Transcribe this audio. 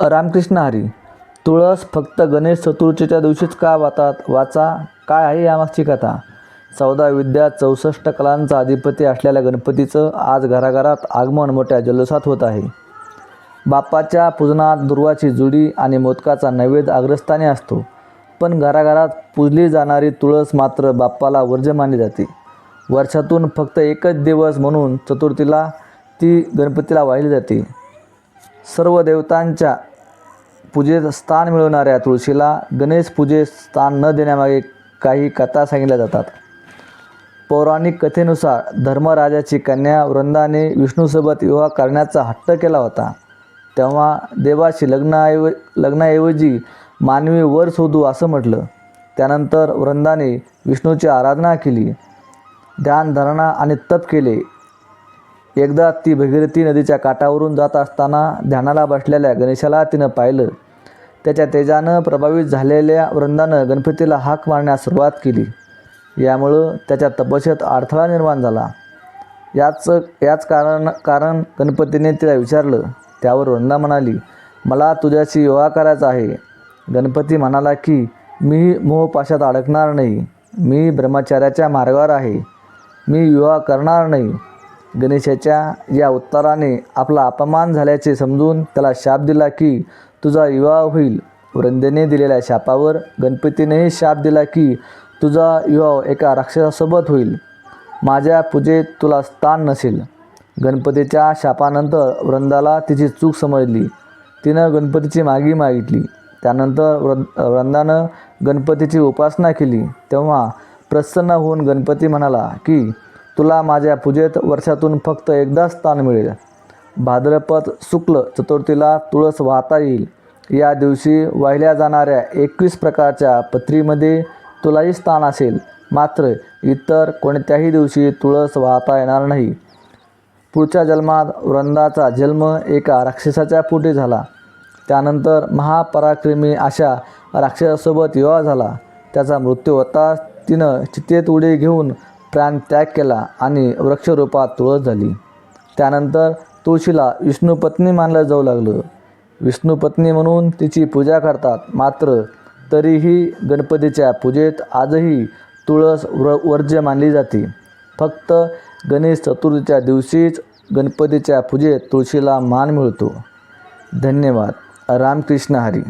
रामकृष्ण हरी तुळस फक्त गणेश चतुर्थीच्या दिवशीच का वातात? वाचा काय आहे यामागची कथा? चौदा विद्या चौसष्ट कलांचा अधिपती असलेल्या गणपतीचं आज घराघरात आगमन मोठ्या जल्लोषात होत आहे. बाप्पाच्या पूजनात दुर्वाची जुडी आणि मोदकाचा नैवेद्य अग्रस्थानी असतो. पण घराघरात पूजली जाणारी तुळस मात्र बाप्पाला वर्ज्य मानली जाते. वर्षातून फक्त एकच दिवस म्हणून चतुर्थीला ती गणपतीला वाहिली जाते. सर्व देवतांच्या पूजेत स्थान मिळवणाऱ्या तुळशीला गणेश पूजेत स्थान न देण्यामागे काही कथा सांगितल्या जातात. पौराणिक कथेनुसार धर्मराजाची कन्या वृंदाने विष्णूसोबत विवाह करण्याचा हट्ट केला होता. तेव्हा देवाशी लग्नाऐव लग्नाऐवजी मानवी वर शोधू असं म्हटलं. त्यानंतर वृंदाने विष्णूची आराधना केली. ध्यानधारणा आणि तप केले. एकदा ती भगीरथी नदीच्या काठावरून जात असताना ध्यानाला बसलेल्या गणेशाला तिनं पाहिलं. त्याच्या तेजानं प्रभावित झालेल्या वृंदानं गणपतीला हाक मारण्यास सुरुवात केली. यामुळं त्याच्या तपस्येत अडथळा निर्माण झाला. याच याच कारण कारण गणपतीने तिला विचारलं. त्यावर वृंदा म्हणाली मला तुझ्याशी विवाह करायचा आहे. गणपती म्हणाला की मी मोहपाशात अडकणार नाही. मी ब्रह्मचार्याच्या मार्गावर आहे. मी विवाह करणार नाही. गणेशाच्या या उत्तराने आपला अपमान झाल्याचे समजून त्याला शाप दिला की तुझा विवाह होईल. वृंदेने दिलेल्या शापावर गणपतीनेही शाप दिला की तुझा विवाह एका राक्षसासोबत होईल. माझ्या पूजेत तुला स्थान नसेल. गणपतीच्या शापानंतर वृंदाला तिची चूक समजली. तिनं गणपतीची मागी मागितली. त्यानंतर वृंदानं गणपतीची उपासना केली. तेव्हा प्रसन्न होऊन गणपती म्हणाला की तुला माझ्या पूजेत वर्षातून फक्त एकदा स्थान मिळेल. भाद्रपद शुक्ल चतुर्थीला तुळस वाहता येईल. या दिवशी वाहिल्या जाणाऱ्या एकवीस प्रकारच्या पत्रीमध्ये तुलाही स्थान असेल. मात्र इतर कोणत्याही दिवशी तुळस वाहता येणार नाही. पुढच्या जन्मात वृंदाचा जन्म एका राक्षसाच्या पोटी झाला. त्यानंतर महापराक्रमी अशा राक्षसासोबत विवाह झाला. त्याचा मृत्यू होताच तिनं चितेत उडी घेऊन प्राण त्याग केला आणि वृक्षरूपात तुळस झाली. त्यानंतर तुळशीला विष्णुपत्नी मानलं जाऊ लागलं. विष्णुपत्नी म्हणून तिची पूजा करतात. मात्र तरीही गणपतीच्या पूजेत आजही तुळस व्र वर्ज्य मानली जाते. फक्त गणेश चतुर्थीच्या दिवशीच गणपतीच्या पूजेत तुळशीला मान मिळतो. धन्यवाद. रामकृष्ण हरी.